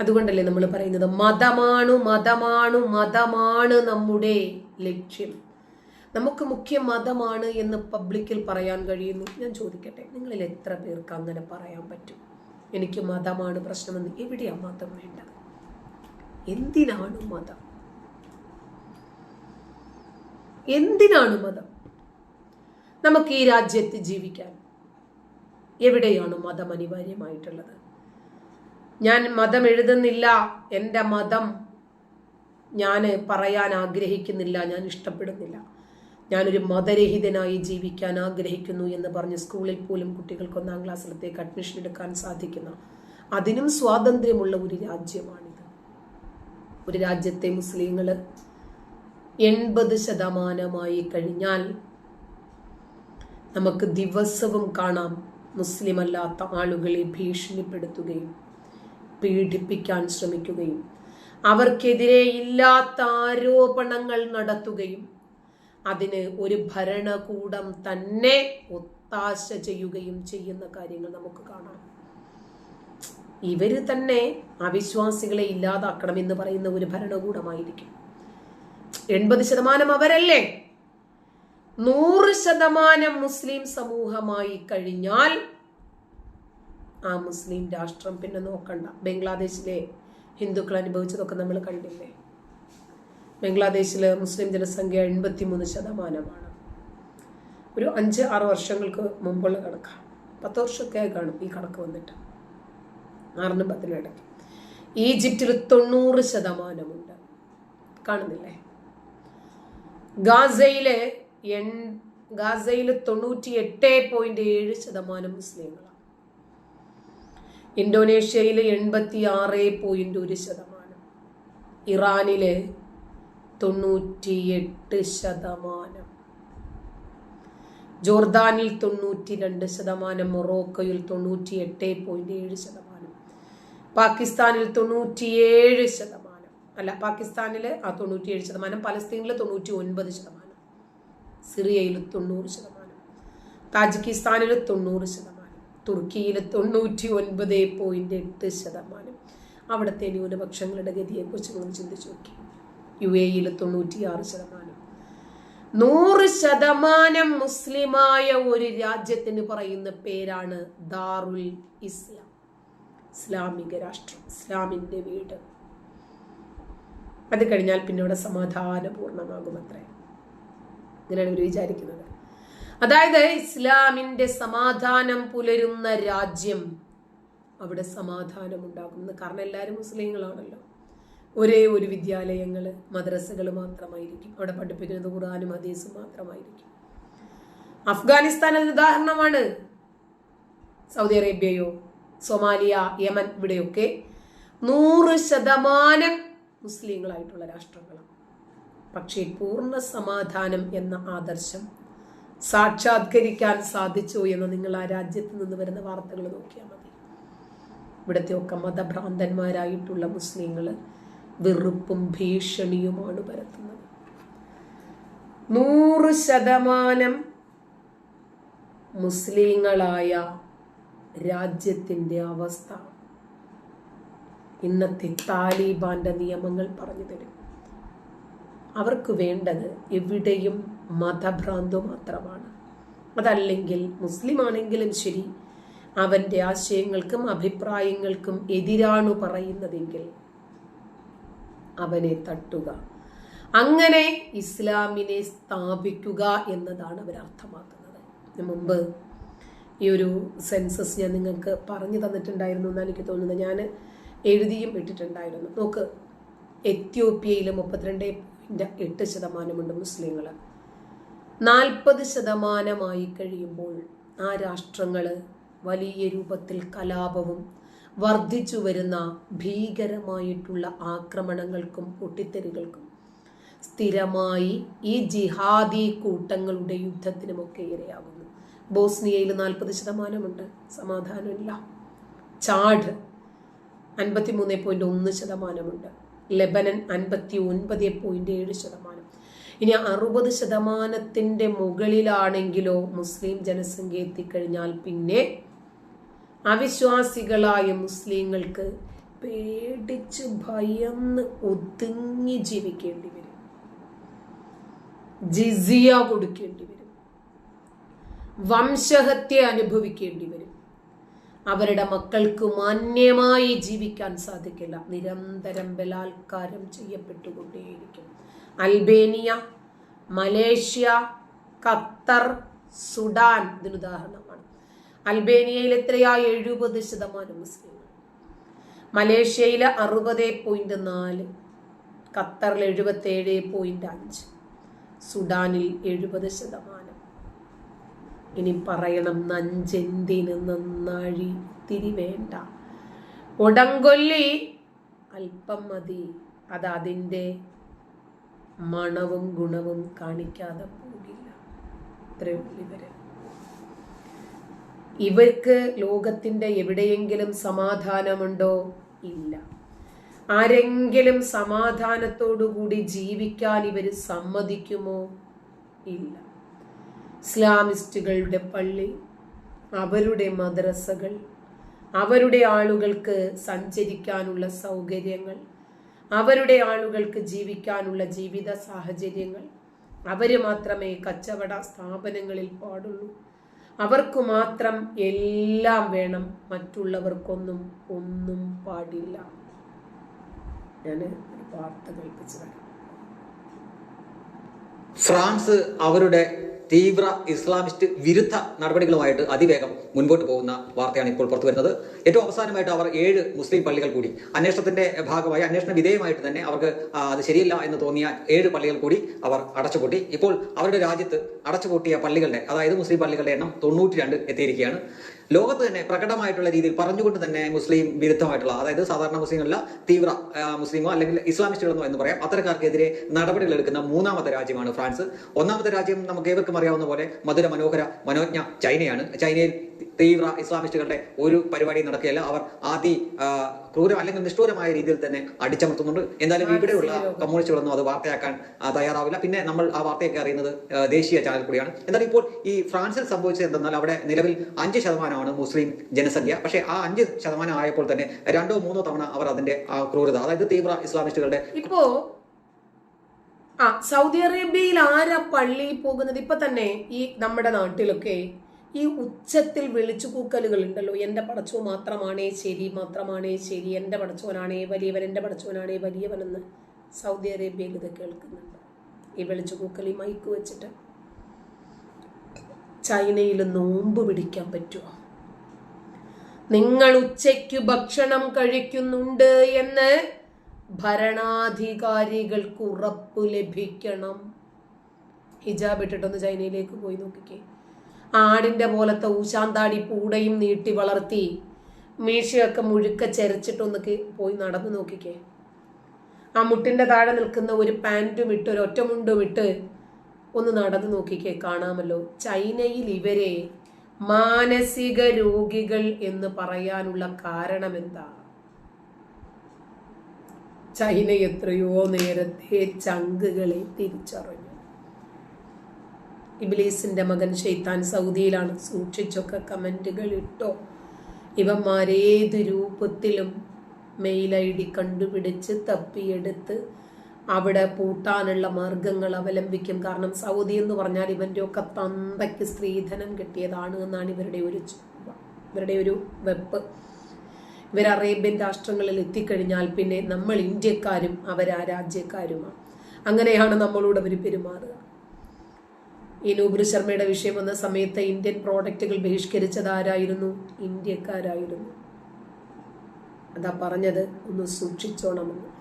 അതുകൊണ്ടല്ലേ നമ്മൾ പറയുന്നത് മതമാണു മതമാണു മതമാണ് നമ്മുടെ ലക്ഷ്യം. നമുക്ക് മുഖ്യ മതമാണ് എന്ന് പബ്ലിക്കിൽ പറയാൻ കഴിയുന്നു. ഞാൻ ചോദിക്കട്ടെ നിങ്ങളിൽ എത്ര പേർക്ക് അങ്ങനെ പറയാൻ പറ്റും? എനിക്ക് മതമാണ് പ്രശ്നമെന്ന് എവിടെയാണ് മതം വേണ്ടത്? എന്തിനാണ് മതം? എന്തിനാണ് മതം? നമുക്ക് ഈ രാജ്യത്ത് ജീവിക്കാൻ എവിടെയാണ് മതം അനിവാര്യമായിട്ടുള്ളത്? ഞാൻ മതം എഴുതുന്നില്ല എന്റെ മതം ഞാൻ പറയാൻ ആഗ്രഹിക്കുന്നില്ല. ഞാൻ ഇഷ്ടപ്പെടുന്നില്ല. ഞാനൊരു മതരഹിതനായി ജീവിക്കാൻ ആഗ്രഹിക്കുന്നു എന്ന് പറഞ്ഞ് സ്കൂളിൽ പോലും കുട്ടികൾക്ക് ഒന്നാം ക്ലാസ്സിലത്തേക്ക് അഡ്മിഷൻ എടുക്കാൻ സാധിക്കുന്ന അതിനും സ്വാതന്ത്ര്യമുള്ള ഒരു രാജ്യമാണിത്. ഒരു രാജ്യത്തെ മുസ്ലിങ്ങൾ എൺപത് ശതമാനമായി കഴിഞ്ഞാൽ നമുക്ക് ദിവസവും കാണാം മുസ്ലിമല്ലാത്ത ആളുകളെ ഭീഷണിപ്പെടുത്തുകയും പീഡിപ്പിക്കാൻ ശ്രമിക്കുകയും അവർക്കെതിരെ ഇല്ലാത്ത ആരോപണങ്ങൾ നടത്തുകയും അതിന് ഒരു ഭരണകൂടം തന്നെ ഒത്താശ ചെയ്യുകയും ചെയ്യുന്ന കാര്യങ്ങൾ നമുക്ക് കാണാം. ഇവർ തന്നെ അവിശ്വാസികളെ ഇല്ലാതാക്കണം എന്ന് പറയുന്ന ഒരു ഭരണകൂടമായിരിക്കും. എൺപത് ശതമാനം അവരല്ലേ? നൂറ് ശതമാനം മുസ്ലിം സമൂഹമായി കഴിഞ്ഞാൽ ആ മുസ്ലിം രാഷ്ട്രം പിന്നെ നോക്കണ്ട. ബംഗ്ലാദേശിലെ ഹിന്ദുക്കൾ അനുഭവിച്ചതൊക്കെ നമ്മൾ കണ്ടില്ലേ? ബംഗ്ലാദേശിൽ മുസ്ലിം ജനസംഖ്യ എൺപത്തി മൂന്ന് ശതമാനമാണ്. ഒരു അഞ്ച് ആറ് വർഷങ്ങൾക്ക് മുമ്പുള്ള കണക്കാണ് പത്ത് വർഷമൊക്കെ ആയി കാണും ഈ കണക്ക് വന്നിട്ട്. ആറിനും പത്തിനും ഇടയ്ക്ക്. ഈജിപ്തിൽ തൊണ്ണൂറ് ശതമാനമുണ്ട്. കാണുന്നില്ലേ? ഗാസയിലെ എൺ ഗാസയിൽ തൊണ്ണൂറ്റി എട്ട് പോയിന്റ് ഏഴ് ശതമാനം മുസ്ലിങ്ങളാണ് ഇന്തോനേഷ്യയിൽ എൺപത്തി ആറ് പോയിന്റ് ഒരു ശതമാനം. ഇറാനിലെ തൊണ്ണൂറ്റിയെട്ട് ശതമാനം. ജോർദാനിൽ തൊണ്ണൂറ്റി രണ്ട് ശതമാനം മൊറോക്കോയിൽ തൊണ്ണൂറ്റി എട്ട് പോയിന്റ് ഏഴ് ശതമാനം. പാകിസ്ഥാനിൽ തൊണ്ണൂറ്റിയേഴ് ശതമാനം. അല്ല പാകിസ്ഥാനിൽ ആ തൊണ്ണൂറ്റിയേഴ് ശതമാനം. പലസ്തീനിൽ തൊണ്ണൂറ്റി ഒൻപത് ശതമാനം. സിറിയയിൽ തൊണ്ണൂറ് ശതമാനം. താജിക്കിസ്ഥാനിൽ തൊണ്ണൂറ് ശതമാനം. തുർക്കിയിൽ തൊണ്ണൂറ്റി ഒൻപത് പോയിന്റ് എട്ട് ശതമാനം. അവിടുത്തെ ന്യൂനപക്ഷങ്ങളുടെ ഗതിയെക്കുറിച്ച് നിങ്ങൾ ചിന്തിച്ചു നോക്കി. യു എയിൽ തൊണ്ണൂറ്റിയാറ് ശതമാനം. നൂറ് ശതമാനം മുസ്ലിമായ ഒരു രാജ്യത്തിന് പറയുന്ന പേരാണ് ദാറുൽ ഇസ്ലാം. ഇസ്ലാമിക രാഷ്ട്രം ഇസ്ലാമിന്റെ വീട്. അത് കഴിഞ്ഞാൽ പിന്നെ ഇവിടെ സമാധാനപൂർണമാകുമത്രേ ഇങ്ങനെയാണ് ഇവർ വിചാരിക്കുന്നത്. അതായത് ഇസ്ലാമിന്റെ സമാധാനം പുലരുന്ന രാജ്യം അവിടെ സമാധാനം ഉണ്ടാകുന്നു കാരണം എല്ലാവരും മുസ്ലിങ്ങളാണല്ലോ. ഒരേ ഒരു വിദ്യാലയങ്ങൾ മദ്രസകൾ മാത്രമായിരിക്കും. അവിടെ പഠിപ്പിക്കുന്നത് ഖുറാനും ഹദീസും മാത്രമായിരിക്കും. അഫ്ഗാനിസ്ഥാൻ ഒരു ഉദാഹരണമാണ്. സൗദി അറേബ്യയോ സൊമാലിയ യമൻ ഇവിടെയൊക്കെ നൂറ് ശതമാനം മുസ്ലിങ്ങളായിട്ടുള്ള രാഷ്ട്രങ്ങളാണ്. പക്ഷേ പൂർണ സമാധാനം എന്ന ആദർശം സാക്ഷാത്കരിക്കാൻ സാധിച്ചു എന്ന് നിങ്ങൾ ആ രാജ്യത്ത് നിന്ന് വരുന്ന വാർത്തകൾ നോക്കിയാൽ മതി. ഇവിടുത്തെ ഒക്കെ മതഭ്രാന്തന്മാരായിട്ടുള്ള മുസ്ലിങ്ങൾ വെറുപ്പും ഭീഷണിയുമാണ് പരത്തുന്നത്. നൂറ് ശതമാനം മുസ്ലിങ്ങളായ രാജ്യത്തിന്റെ അവസ്ഥ. ഇന്നത്തെ താലിബാന്റെ നിയമങ്ങൾ പറഞ്ഞു തരും. അവർക്ക് വേണ്ടത് എവിടെയും മതഭ്രാന്ത് മാത്രമാണ്. അതല്ലെങ്കിൽ മുസ്ലിം ആണെങ്കിലും ശരി അവന്റെ ആശയങ്ങൾക്കും അഭിപ്രായങ്ങൾക്കും എതിരാണ് പറയുന്നതെങ്കിൽ അവനെ തട്ടുക. അങ്ങനെ ഇസ്ലാമിനെ സ്ഥാപിക്കുക എന്നതാണ് അവർ അർത്ഥമാക്കുന്നത്. മുമ്പ് ഈ ഒരു സെൻസസ് ഞാൻ നിങ്ങൾക്ക് പറഞ്ഞു തന്നിട്ടുണ്ടായിരുന്നു എന്നാണ് എനിക്ക് തോന്നുന്നത്. ഞാൻ എഴുതിയും ഇട്ടിട്ടുണ്ടായിരുന്നു. നോക്ക് എത്യോപ്യയിലെ മുപ്പത്തിരണ്ട് എട്ട് ശതമാനമുണ്ട് മുസ്ലിങ്ങൾ നാൽപ്പത് ശതമാനമായി കഴിയുമ്പോൾ ആ രാഷ്ട്രങ്ങൾ വലിയ രൂപത്തിൽ കലാപവും വർദ്ധിച്ചു വരുന്ന ഭീകരമായിട്ടുള്ള ആക്രമണങ്ങൾക്കും പൊട്ടിത്തെറികൾക്കും സ്ഥിരമായി ഈ ജിഹാദി കൂട്ടങ്ങളുടെ യുദ്ധത്തിനുമൊക്കെ ഇരയാകുന്നു. ബോസ്നിയയിൽ നാൽപ്പത് ശതമാനമുണ്ട്. സമാധാനമില്ല. ചാഡ് അൻപത്തി മൂന്ന് പോയിന്റ് ഒന്ന് ശതമാനമുണ്ട്. ലെബനൻ അൻപത്തി ഒൻപത് പോയിന്റ് ഏഴ് ശതമാനം. ഇനി അറുപത് ശതമാനത്തിന്റെ മുകളിലാണെങ്കിലോ മുസ്ലിം ജനസംഖ്യ എത്തിക്കഴിഞ്ഞാൽ പിന്നെ അവിശ്വാസികളായ മുസ്ലിങ്ങൾക്ക് പേടിച്ച് ഭയന്ന് ഒതുങ്ങി ജീവിക്കേണ്ടി വരും. ജിസിയ കൊടുക്കേണ്ടി വരും. വംശഹത്യ അനുഭവിക്കേണ്ടി വരും. അവരുടെ മക്കൾക്ക് മാന്യമായി ജീവിക്കാൻ സാധിക്കില്ല. നിരന്തരം ബലാത്കാരം ചെയ്യപ്പെട്ടുകൊണ്ടേയിരിക്കും. അൽബേനിയ മലേഷ്യ ഖത്തർ സുഡാൻ ഇതിനുദാഹരണമാണ് അൽബേനിയയിൽ എത്രയാ? എഴുപത് ശതമാനം മുസ്ലിം മലേഷ്യയിൽ അറുപത് പോയിന്റ് നാല് ഖത്തറിൽ എഴുപത്തേഴ് പോയിന്റ് അഞ്ച് സുഡാനിൽ എഴുപത് ശതമാനം. ഇനി പറയണം നഞ്ചെന്തിന് നന്നാഴി തിരി വേണ്ട. ഉടങ്കൊല്ലി അല്പം മതി. അത് അതിന്റെ മണവും ഗുണവും കാണിക്കാതെ പോകില്ല. ഇത്രയും ഇവർ. ഇവർക്ക് ലോകത്തിന്റെ എവിടെയെങ്കിലും സമാധാനമുണ്ടോ? ഇല്ല. ആരെങ്കിലും സമാധാനത്തോടുകൂടി ജീവിക്കാൻ ഇവർ സമ്മതിക്കുമോ? ഇല്ല. ഇസ്ലാമിസ്റ്റുകളുടെ പള്ളി അവരുടെ മദ്രസകൾ അവരുടെ ആളുകൾക്ക് സഞ്ചരിക്കാനുള്ള സൗകര്യങ്ങൾ അവരുടെ ആളുകൾക്ക് ജീവിക്കാനുള്ള ജീവിത സാഹചര്യങ്ങൾ. അവർ മാത്രമേ കച്ചവട സ്ഥാപനങ്ങളിൽ പാടുള്ളൂ. അവർക്ക് മാത്രം എല്ലാം വേണം. മറ്റുള്ളവർക്കൊന്നും ഒന്നും പാടില്ല. ഒരു വാർത്ത കേൾപ്പിച്ചു ഫ്രാൻസ് അവരുടെ തീവ്ര ഇസ്ലാമിസ്റ്റ് വിരുദ്ധ നടപടികളുമായിട്ട് അതിവേഗം മുൻപോട്ട് പോകുന്ന വാർത്തയാണ് ഇപ്പോൾ പുറത്തു വരുന്നത്. ഏറ്റവും അവസാനമായിട്ട് അവർ ഏഴ് മുസ്ലിം പള്ളികൾ കൂടി അന്വേഷണത്തിന്റെ ഭാഗമായി അന്വേഷണ വിധേയമായിട്ട് തന്നെ അവർക്ക് അത് ശരിയല്ല എന്ന് തോന്നിയ ഏഴ് പള്ളികൾ കൂടി അവർ അടച്ചുപൂട്ടി. ഇപ്പോൾ അവരുടെ രാജ്യത്ത് അടച്ചുപൂട്ടിയ പള്ളികളുടെ അതായത് മുസ്ലിം പള്ളികളുടെ എണ്ണം തൊണ്ണൂറ്റി രണ്ട് എത്തിയിരിക്കുകയാണ്. ലോകത്ത് തന്നെ പ്രകടമായിട്ടുള്ള രീതിയിൽ പറഞ്ഞുകൊണ്ട് തന്നെ മുസ്ലിം വിരുദ്ധമായിട്ടുള്ള അതായത് സാധാരണ മുസ്ലിമല്ല തീവ്ര മുസ്ലിമോ അല്ലെങ്കിൽ ഇസ്ലാമിസ്റ്റുകളെന്നോ എന്ന് പറയാം അത്തരക്കാർക്കെതിരെ നടപടികൾ എടുക്കുന്ന മൂന്നാമത്തെ രാജ്യമാണ് ഫ്രാൻസ്. ഒന്നാമത്തെ രാജ്യം നമുക്ക് ഏവർക്കും അറിയാവുന്ന പോലെ മധുര മനോഹര മനോജ്ഞ ചൈനയാണ്. ചൈനയിൽ തീവ്ര ഇസ്ലാമിസ്റ്റുകളുടെ ഒരു പരിപാടി നടക്കുകയല്ല. അവർ അതി ക്രൂര അല്ലെങ്കിൽ നിഷ്ഠൂരമായ രീതിയിൽ തന്നെ അടിച്ചമർത്തുന്നുണ്ട്. എന്തായാലും ഇവിടെയുള്ള കമ്മ്യൂണിസ്റ്റുകളൊന്നും അത് വാർത്തയാക്കാൻ തയ്യാറാവില്ല. പിന്നെ നമ്മൾ ആ വാർത്തയൊക്കെ അറിയുന്നത് ദേശീയ ചാനൽ കൂടിയാണ്. എന്തായാലും ഇപ്പോൾ ഈ ഫ്രാൻസിൽ സംഭവിച്ചത് എന്തെന്നാൽ അവിടെ നിലവിൽ അഞ്ച് ശതമാനമാണ് മുസ്ലിം ജനസംഖ്യ. പക്ഷേ ആ അഞ്ച് ശതമാനം ആയപ്പോൾ തന്നെ രണ്ടോ മൂന്നോ തവണ അവർ അതിന്റെ ആ ക്രൂരത അതായത് തീവ്ര ഇസ്ലാമിസ്റ്റുകളുടെ ഇപ്പോ ആ സൗദി അറേബ്യയിൽ ആരാ പള്ളിയിൽ പോകുന്നത്? ഇപ്പൊ തന്നെ ഈ നമ്മുടെ നാട്ടിലൊക്കെ ഈ ഉച്ചത്തിൽ വിളിച്ചു കൂക്കലുകൾ ഉണ്ടല്ലോ. എന്റെ പടച്ചോ മാത്രമാണേ ശരി മാത്രമാണേ ശരി. എന്റെ പടച്ചോനാണേ വലിയവൻ എന്റെ പടച്ചോനാണേ വലിയവനെന്ന് സൗദി അറേബ്യയിൽ ഇത് കേൾക്കുന്നുണ്ട്. ഈ വിളിച്ചു കൂക്കൽ ഈ മൈക്ക് വെച്ചിട്ട് ചൈനയിൽ നോമ്പ് പിടിക്കാൻ പറ്റുമോ നിങ്ങൾ ഉച്ചയ്ക്ക് ഭക്ഷണം കഴിക്കുന്നുണ്ട് എന്ന് ഭരണാധികാരികൾക്ക് ഉറപ്പ് ലഭിക്കണം. ഹിജാബ് ഇട്ടിട്ടൊന്ന് ചൈനയിലേക്ക് പോയി നോക്കിക്കേ. ആടിന്റെ പോലത്തെ ഊശാന്താടി പൂടയും നീട്ടി വളർത്തി മീശയൊക്കെ മുഴുക്ക ചെരച്ചിട്ടൊന്ന് കി- പോയി നടന്നു നോക്കിക്കേ. ആ മുട്ടിന്റെ താഴെ നിൽക്കുന്ന ഒരു പാന്റും ഇട്ട് ഒരു ഒറ്റമുണ്ടും ഇട്ട് ഒന്ന് നടന്നു നോക്കിക്കേ കാണാമല്ലോ. ചൈനയിൽ ഇവരെ മാനസിക രോഗികൾ എന്ന് പറയാനുള്ള കാരണം എന്താ ചൈന എത്രയോ നേരത്തെ ചങ്കുകളെ തിരിച്ചറിഞ്ഞു. ഇബിലീസിന്റെ മകൻ ഷെയ്ത്താൻ സൗദിയിലാണ്. സൂക്ഷിച്ചൊക്കെ കമന്റുകൾ ഇട്ടോ. ഇവന്മാരേത് രൂപത്തിലും മെയിൽ ഐ ഡി കണ്ടുപിടിച്ച് തപ്പിയെടുത്ത് അവിടെ പൂട്ടാനുള്ള മാർഗങ്ങൾ അവലംബിക്കും. കാരണം സൗദി എന്ന് പറഞ്ഞാൽ ഇവന്റെ ഒക്കെ തന്തയ്ക്ക് സ്ത്രീധനം കിട്ടിയതാണ് എന്നാണ് ഇവരുടെ ഒരു ഇവരുടെ ഒരു വെപ്പ്. ഇവർ അറേബ്യൻ രാഷ്ട്രങ്ങളിൽ എത്തിക്കഴിഞ്ഞാൽ പിന്നെ നമ്മൾ ഇന്ത്യക്കാരും അവരാ രാജ്യക്കാരുമാണ് അങ്ങനെയാണ് നമ്മളോട് അവർ പെരുമാറുക. ഈ നൂപുർ ശർമ്മയുടെ വിഷയം വന്ന സമയത്ത് ഇന്ത്യൻ പ്രോഡക്റ്റുകൾ ബഹിഷ്കരിച്ചത് ആരായിരുന്നു? ഇന്ത്യക്കാരായിരുന്നു. അതാ പറഞ്ഞത് ഒന്ന് സൂക്ഷിച്ചോണമെന്ന്